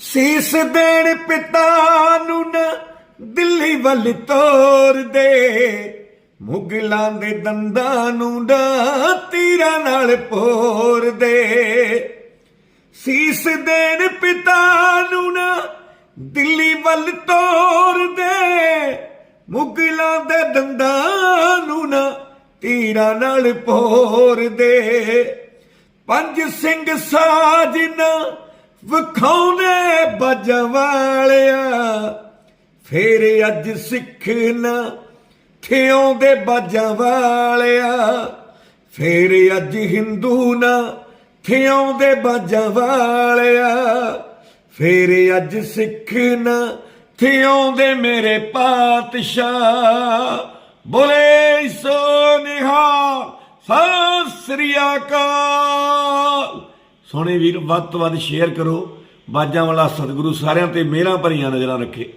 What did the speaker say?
ਸੀਸ ਦੇਣ ਪਿਤਾ ਨੂੰ ਨਾ ਦਿੱਲੀ ਵੱਲ ਤੋਰ ਦੇ। ਮੁਗਲਾਂ ਦੇ ਦੰਦਾਂ ਨੂੰ ਨਾ ਤੀਰਾਂ ਨਾਲ ਪੋਰ ਦੇ। ਸੀਸ ਦੇਣ ਪਿਤਾ ਨੂੰ ਨਾ ਦਿੱਲੀ ਵੱਲ ਤੋਰ ਦੇ। ਮੁਗਲਾਂ ਦੇ ਦੰਦਾਂ ਨੂੰ ਨਾ ਤੀਰਾਂ ਨਾਲ ਪੋਰ ਦੇ। ਪੰਜ ਸਿੰਘ ਸਾਜਨਾ ਵਿਖਾਉਨੇ ਬਜ ਵਾਲਿਆ। ਫੇਰ ਅੱਜ ਸਿੱਖ ਨਾ ਥਿਉਂ ਦੇ ਬਾਜਾਂ ਵਾਲਿਆ। ਫੇਰ ਅੱਜ ਹਿੰਦੂ ਨਾ ਥਿਉਂ ਦੇ ਬਾਜਾਂ ਵਾਲਿਆ। ਫੇਰ ਅੱਜ ਸਿੱਖ ਨਾ ਥਿਉਂ ਦੇ ਮੇਰੇ ਪਾਤਸ਼ਾਹ। ਬੋਲੇ ਸੋ ਨਿਹਾਲ, ਸਤਿ ਸ੍ਰੀ ਅਕਾਲ। ਸੋਹਣੇ ਵੀਰ, ਵੱਧ ਤੋਂ ਵੱਧ ਸ਼ੇਅਰ ਕਰੋ। ਬਾਜਾਂ ਵਾਲਾ ਸਤਿਗੁਰੂ ਸਾਰਿਆਂ ਤੇ ਮਿਹਰਾਂ ਭਰੀਆਂ ਨਜ਼ਰਾਂ ਰੱਖੇ।